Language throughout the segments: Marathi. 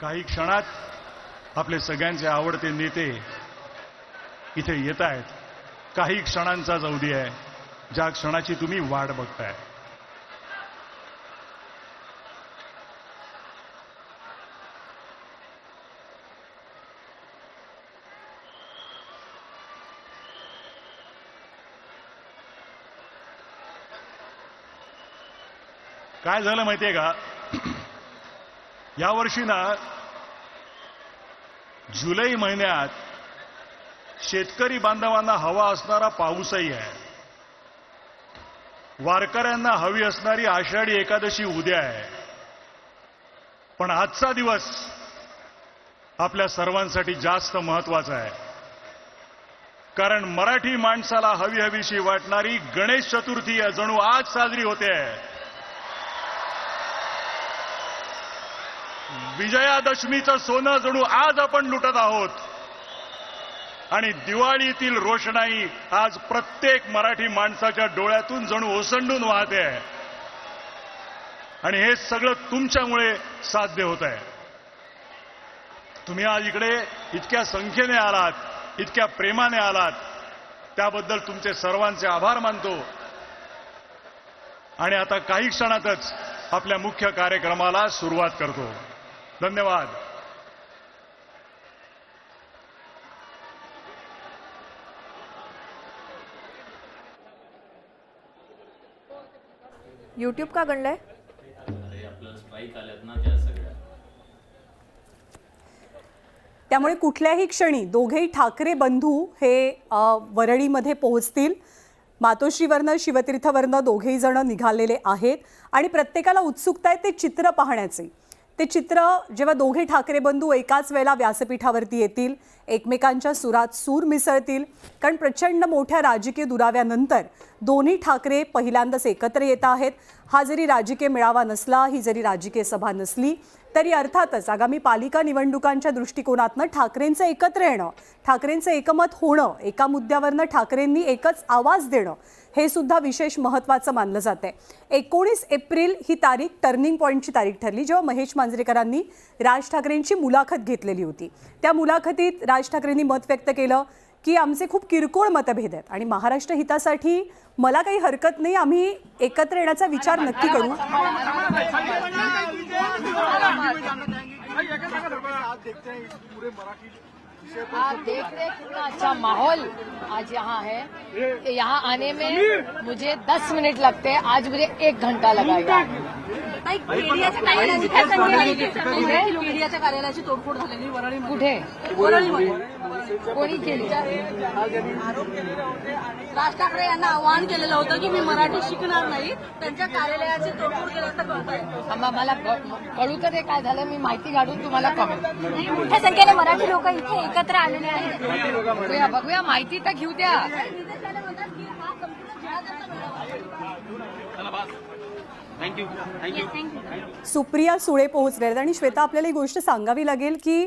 काही क्षणात आपले सगळ्यांचे आवडते नेते इथे येत आहेत. काही क्षणांचाच अवधी आहे ज्या क्षणाची तुम्ही वाट बघताय. काय झालं माहितीये का? यावर्षी ना जुलै महिन्यात शेतकरी बांधवांना हवा असणारा पाऊसही आहे. वारकऱ्यांना हवी असणारी आषाढी एकादशी उद्या आहे. पण आजचा दिवस आपल्या सर्वांसाठी जास्त महत्त्वाचा आहे. कारण मराठी माणसाला हवी हवीशी वाटणारी गणेश चतुर्थी जणू आज साजरी होते. आहे विजयादशमीचं सोनं जणू आज आपण लुटत आहोत. आणि दिवाळीतील रोषणाई आज प्रत्येक मराठी माणसाच्या डोळ्यातून जणू ओसंडून वाहते आहे. आणि हे सगळं तुमच्यामुळे साध्य होत आहे. तुम्ही आज इकडे इतक्या संख्येने आलात इतक्या प्रेमाने आलात. त्याबद्दल तुमचे सर्वांचे आभार मानतो. आणि आता काही क्षणातच आपल्या मुख्य कार्यक्रमाला सुरुवात करतो. धन्यवाद. यूट्यूब का गणलंय त्यामुळे कुठल्याही क्षणी दोघेही ठाकरे बंधू हे वरळीमध्ये पोहोचतील. मातोश्रीवरनं शिवतीर्थवरनं दोघेही जण निघालेले आहेत. आणि प्रत्येकाला उत्सुकता आहे ते चित्र पाहण्याचे. ते चित्र जेव्हा दोघे ठाकरे बंधू एकाच वेळेला व्यासपीठावरती येतील एकमेकांच्या सुरात सूर मिसळतील कारण प्रचंड मोठ्या राजकीय दुराव्यानंतर दोन्ही ठाकरे पहिल्यांदाच एकत्र येत आहेत. हा जरी राजकीय मेळावा नसला ही जरी राजकीय सभा नसली तरी अर्थातच आगामी पालिका निवडणुकांच्या दृष्टिकोनातनं ठाकरेंचं एकत्र येणं ठाकरेंचं एकमत होणं एका मुद्द्यावरनं ठाकरेंनी एकच आवाज देणं हे सुद्धा विशेष महत्त्वाचं मानलं जाते एकोणीस एप्रिल ही तारीख टर्निंग पॉईंटची तारीख ठरली जेव्हा महेश मांजरेकरांनी राज ठाकरेंची मुलाखत घेतलेली होती. त्या मुलाखतीत राज ठाकरेंनी मत व्यक्त केलं की आमचे खूप किरकोळ मतभेद आहेत आणि महाराष्ट्र हितासाठी मला काही हरकत नाही आम्ही एकत्र येण्याचा विचार नक्की करू पूरे मराठी आप देख रहे कितना अच्छा माहौल आज यहाँ है। यहाँ आने में मुझे 10 मिनट लगते हैं। आज मुझे एक घंटा लगा यहाँ केडियाच्या कार्यालयाची काय संख्या केडियाच्या कार्यालयाची तोडफोड झालेली वरळी कुठे? कोणी केली? राज ठाकरे यांना आवाहन केलेलं होतं की मी मराठी शिकणार नाही. त्यांच्या कार्यालयाची तोडफोड केल्याचं कळत मला कळू तर काय झालं. मी माहिती काढून तुम्हाला कळेल मोठ्या संख्येने मराठी लोक इथे एकत्र आलेले आहेत. बघूया बघूया. माहिती तर घेऊ द्या. सुप्रिया सुळे पोहोचले आहेत. आणि श्वेता आपल्याला ही गोष्ट सांगावी लागेल की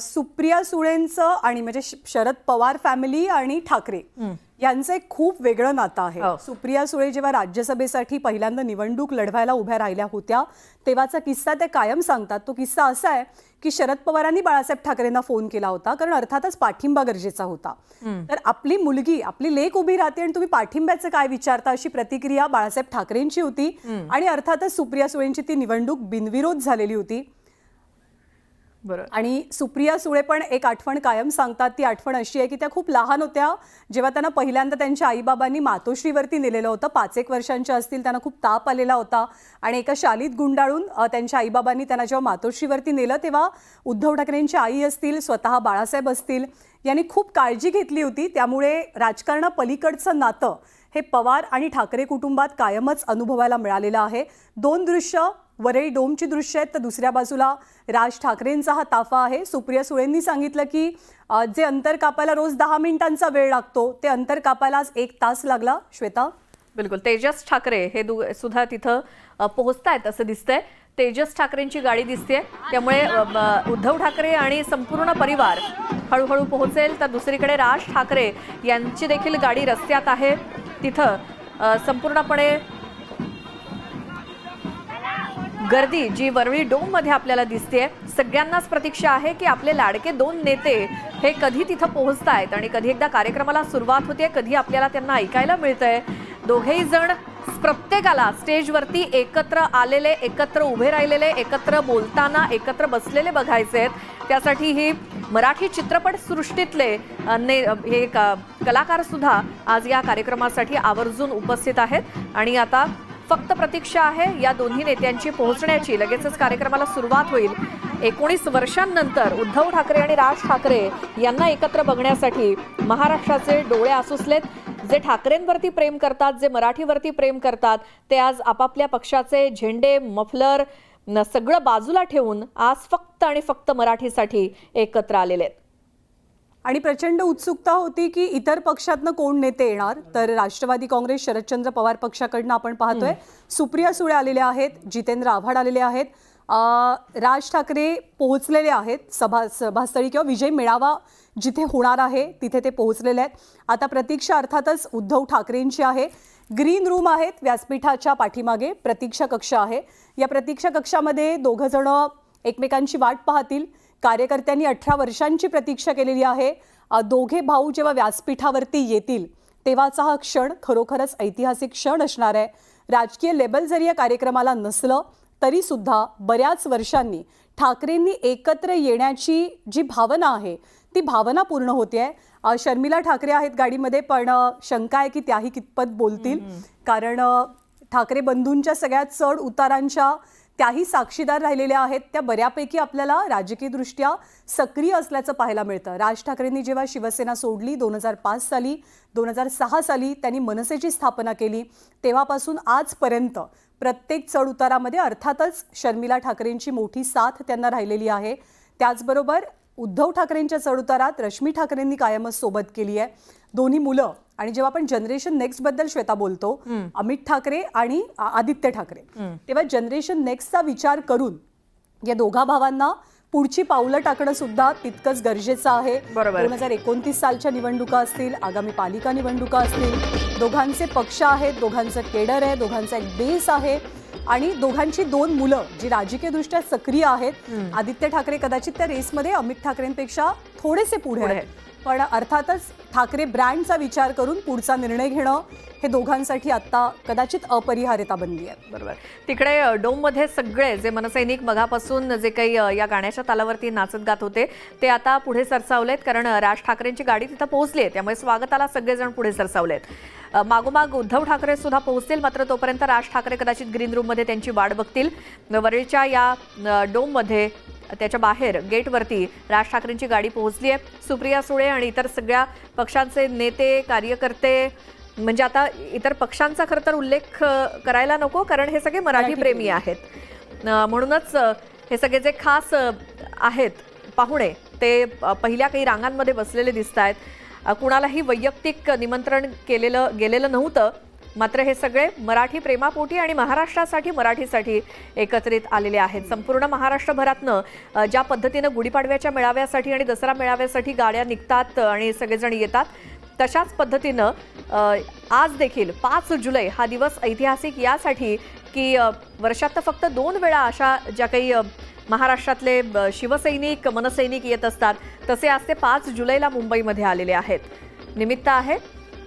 सुप्रिया सुळेंचं आणि म्हणजे शरद पवार फॅमिली आणि ठाकरे यांचं एक खूप वेगळं नातं आहे. सुप्रिया सुळे जेव्हा राज्यसभेसाठी पहिल्यांदा निवडणूक लढवायला उभ्या राहिल्या होत्या तेव्हाचा किस्सा ते कायम सांगतात. तो किस्सा असा आहे की शरद पवारांनी बाळासाहेब ठाकरेंना फोन केला होता कारण अर्थातच पाठिंबा गरजेचा होता. तर आपली मुलगी आपली लेक उभी राहते आणि तुम्ही पाठिंब्याचं काय विचारता अशी प्रतिक्रिया बाळासाहेब ठाकरेंची होती आणि अर्थातच सुप्रिया सुळेंची ती निवडणूक बिनविरोध झालेली होती. आणि सुप्रिया सुळे पण एक आठवण कायम सांगतात. ती आठवण अशी आहे की त्या खूप लहान होत्या. जेव्हा त्यांना पहिल्यांदा त्यांच्या आईबाबांनी मातोश्रीवरती नेलेलं होतं. पाच एक वर्षांच्या असतील त्यांना खूप ताप आलेला होता. आणि एका शालीत गुंडाळून त्यांच्या आईबाबांनी त्यांना जेव्हा मातोश्रीवरती नेलं तेव्हा उद्धव ठाकरेंची आई असतील स्वतः बाळासाहेब असतील यांनी खूप काळजी घेतली होती. त्यामुळे राजकारणापलीकडचं नातं हे पवार आणि ठाकरे कुटुंबात कायमच अनुभवायला मिळालेलं आहे. दोन दृश्य वरळी डोमची दृश्य आहेत तर दुसऱ्या बाजूला राज ठाकरेंचा हा ताफा आहे. सुप्रिया सुळेंनी सांगितलं की जे अंतर कापायला रोज दहा मिनिटांचा वेळ लागतो ते अंतर कापायला आज एक तास लागला. श्वेता? बिलकुल. तेजस ठाकरे हे दु सुद्धा तिथं पोहोचत आहेत असं दिसतंय. तेजस ठाकरेंची गाडी दिसते त्यामुळे उद्धव ठाकरे आणि संपूर्ण परिवार हळूहळू पोहोचेल. तर दुसरीकडे राज ठाकरे यांची देखील गाडी रस्त्यात आहे. तिथं संपूर्णपणे गर्दी जी वरळी डोममध्ये आपल्याला दिसते सगळ्यांनाच प्रतीक्षा आहे की आपले लाडके दोन नेते हे कधी तिथं पोहोचतायत आणि कधी एकदा कार्यक्रमाला सुरुवात होते कधी आपल्याला त्यांना ऐकायला मिळतंय. दोघेही जण प्रत्येकाला स्टेजवरती एकत्र आलेले एकत्र उभे राहिलेले एकत्र बोलताना एकत्र बसलेले बघायचे आहेत. त्यासाठी ही मराठी चित्रपट सृष्टीतले ने हे क- कलाकार सुद्धा आज या कार्यक्रमासाठी आवर्जून उपस्थित आहेत. आणि आता फक्त प्रतीक्षा आहे या दोन्ही नेत्यांची पोहोचण्याची. लगेचच कार्यक्रमाला सुरुवात होईल. एकोणीस वर्षांनंतर उद्धव ठाकरे आणि राज ठाकरे यांना एकत्र बघण्यासाठी महाराष्ट्राचे डोळे आसुसलेत. जे ठाकरेंवरती प्रेम करतात जे मराठीवरती प्रेम करतात ते आज आपापल्या पक्षाचे झेंडे मफलर न सगळं बाजूला ठेवून आज फक्त आणि फक्त मराठीसाठी एकत्र आलेले आहेत. आणि प्रचंड उत्सुकता होती की इतर पक्षातनं कोण नेते येणार. तर राष्ट्रवादी काँग्रेस शरदचंद्र पवार पक्षाकडनं आपण पाहतोय. सुप्रिया सुळे आलेले आहेत जितेंद्र आव्हाड आलेले आहेत. राज ठाकरे पोहोचलेले आहेत. सभा सभास्थळी किंवा विजय मेळावा जिथे होणार आहे तिथे ते पोहोचलेले आहेत. आता प्रतीक्षा अर्थातच उद्धव ठाकरेंची आहे. ग्रीन रूम आहेत व्यासपीठाच्या पाठीमागे प्रतीक्षा कक्ष आहे. या प्रतीक्षा कक्षामध्ये दोघं जण एकमेकांची वाट पाहतील. कार्यकर्त्यांनी अठरा वर्षांची प्रतीक्षा केलेली आहे. दोघे भाऊ जेव्हा व्यासपीठावरती येतील तेव्हाचा हा क्षण खरोखरच ऐतिहासिक क्षण असणार आहे. राजकीय लेबल जरी या कार्यक्रमाला नसलं तरी सुद्धा बऱ्याच वर्षांनी ठाकरेंनी एकत्र येण्याची जी भावना आहे ती भावना पूर्ण होते आहे. शर्मिला ठाकरे आहेत गाडीमध्ये पण शंका आहे की त्याही कितपत बोलतील. कारण ठाकरे बंधूंच्या सगळ्या चढ उतारांच्या त्याही साक्षीदार राहिलेल्या आहेत. त्या बऱ्यापैकी आपल्याला राजकीयदृष्ट्या सक्रिय असल्याचं पाहायला मिळतं. राज ठाकरेंनी जेव्हा शिवसेना सोडली दोन हजार पाच साली दोन हजार सहा साली त्यांनी मनसेची स्थापना केली. तेव्हापासून आजपर्यंत प्रत्येक चढउतारामध्ये अर्थातच शर्मिला ठाकरेंची मोठी साथ त्यांना राहिलेली आहे. त्याचबरोबर उद्धव ठाकरेंच्या चढउतारात रश्मी ठाकरेंनी कायमच सोबत केली आहे. दोन्ही मुलं आणि जेव्हा आपण जनरेशन नेक्स्टबद्दल श्वेता बोलतो अमित ठाकरे आणि आदित्य ठाकरे तेव्हा जनरेशन नेक्स्टचा विचार करून या दोघा भावांना पुढची पावलं टाकणं सुद्धा तितकंच गरजेचं आहे. बरोबर. दोन हजार एकोणतीस सालच्या निवडणुका असतील आगामी पालिका निवडणुका असतील दोघांचे पक्ष आहेत दोघांचं केडर आहे दोघांचा एक बेस आहे आणि दोघांची दोन मुलं जी राजकीयदृष्ट्या सक्रिय आहेत आदित्य ठाकरे कदाचित त्या रेसमध्ये अमित ठाकरेंपेक्षा थोडेसे पुढे आहेत. पण अर्थातच ठाकरे ब्रँडचा विचार करून पुढचा निर्णय घेणं हे दोघांसाठी आत्ता कदाचित अपरिहार्यता बनली आहे. बरोबर. तिकडे डोममध्ये सगळे जे मनसैनिक मगापासून जे काही या गाण्याच्या तालावरती नाचत गात होते ते आता पुढे सरसावलेत कारण राज ठाकरेंची गाडी तिथं पोहोचली आहे. त्यामुळे स्वागताला सगळेजण पुढे सरसावलेत. मागोमाग उद्धव ठाकरे सुद्धा पोहोचतील मात्र तोपर्यंत राज ठाकरे कदाचित ग्रीन रूममध्ये त्यांची वाट बघतील. वरळीच्या या डोममध्ये त्याच्या बाहेर गेटवरती राज ठाकरेंची गाडी पोहोचली आहे. सुप्रिया सुळे आणि इतर सगळ्या पक्षांचे नेते कार्यकर्ते म्हणजे आता इतर पक्षांचा खरं तर उल्लेख करायला नको कारण हे सगळे मराठी प्रेमी आहेत. म्हणूनच हे सगळे जे खास आहेत पाहुणे ते पहिल्या काही रांगांमध्ये बसलेले दिसत आहेत कुणालाही वैयक्तिक निमंत्रण केलेलं गेलेलं नव्हतं. मात्र हे सगळे मराठी प्रेमापोटी आणि महाराष्ट्रासाठी मराठीसाठी एकत्रित आलेले आहेत. संपूर्ण महाराष्ट्रभरातनं ज्या पद्धतीनं गुढीपाडव्याच्या मेळाव्यासाठी आणि दसरा मेळाव्यासाठी गाड्या निघतात आणि सगळेजण येतात तशाच पद्धतीनं आज देखील पाच जुलै हा दिवस ऐतिहासिक यासाठी की वर्षात तर फक्त दोन वेळा अशा ज्या काही महाराष्ट्रातले शिवसैनिक मनसैनिक येत असतात तसे आज ते पाच जुलैला मुंबईमध्ये आलेले आहेत. निमित्त आहे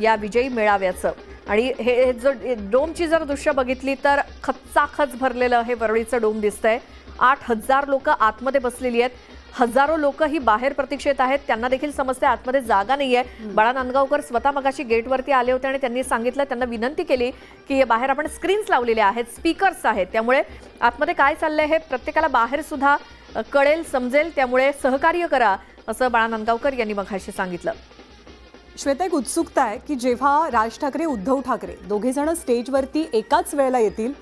या विजयी मेळाव्याचं. आणि हे हे जो डोमची जर दृश्य बघितली तर खच्चाखच भरलेलं हे वरळीचं डोम दिसतंय. आठ हजार लोक आतमध्ये बसलेली आहेत. हजारो लोक ही बाहेर प्रतीक्षेत आहेत. त्यांना देखील समजते आतमध्ये जागा नाहीये. बाळा नांदगावकर स्वतः मगाशी गेटवरती आले होते आणि त्यांनी सांगितलं त्यांना विनंती केली की बाहेर आपण स्क्रीन्स लावलेले आहेत स्पीकर्स आहेत. त्यामुळे आतमध्ये काय चाललंय हे प्रत्येकाला बाहेर सुद्धा कळेल समजेल. त्यामुळे सहकार्य करा असं बाळा नांदगावकर यांनी मगाशी सांगितलं. श्वेता एक उत्सुकता आहे की जेव्हा राज ठाकरे उद्धव ठाकरे दोघे जण स्टेजवरती एकाच वेळेला येतील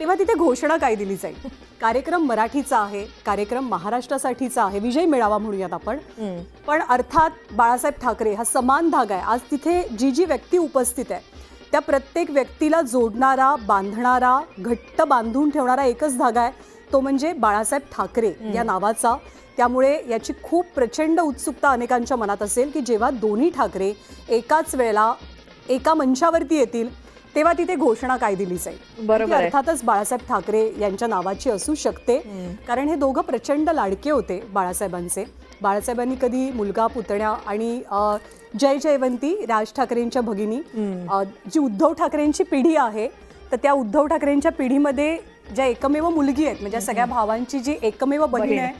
तेव्हा तिथे घोषणा काय दिली जाईल? कार्यक्रम मराठीचा आहे कार्यक्रम महाराष्ट्रासाठीचा आहे विजय मेळावा म्हणूयात आपण. पण अर्थात बाळासाहेब ठाकरे हा समान धागा आहे. आज तिथे जी जी व्यक्ती उपस्थित आहे त्या प्रत्येक व्यक्तीला जोडणारा बांधणारा घट्ट बांधून ठेवणारा एकच धागा आहे. तो म्हणजे बाळासाहेब ठाकरे या नावाचा. त्यामुळे याची खूप प्रचंड उत्सुकता अनेकांच्या मनात असेल की जेव्हा दोन्ही ठाकरे एकाच वेळेला एका मंचावरती येतील तेव्हा तिथे घोषणा काय दिली जाईल. बरोबर. अर्थातच बाळासाहेब ठाकरे यांच्या नावाची असू शकते. कारण हे दोघं प्रचंड लाडके होते बाळासाहेबांचे. बाळासाहेबांनी कधी मुलगा पुतण्या आणि जय जयवंती राज ठाकरेंच्या भगिनी जी उद्धव ठाकरेंची पिढी आहे तर त्या उद्धव ठाकरेंच्या पिढीमध्ये ज्या एकमेव मुलगी आहेत म्हणजे सगळ्या भावांची जी एकमेव बहीण आहे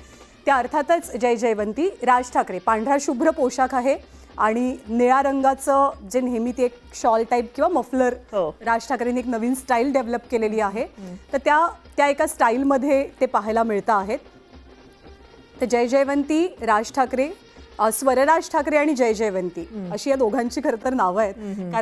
त्या अर्थातच जय जयवंती राज ठाकरे. पांढरा शुभ्र पोशाख आहे आणि निळ्या रंगाचं जे नेहमी ती एक शॉल टाईप किंवा मफलर हो. राज ठाकरेंनी एक नवीन स्टाईल डेव्हलप केलेली आहे. तर त्या त्या एका स्टाईलमध्ये ते पाहायला मिळतं आहेत. तर जय जयवंती राज ठाकरे अ, स्वरराज ठाकरे आणि जय जयवंती अशी या दोघांची खरं तर नावं आहेत. कारण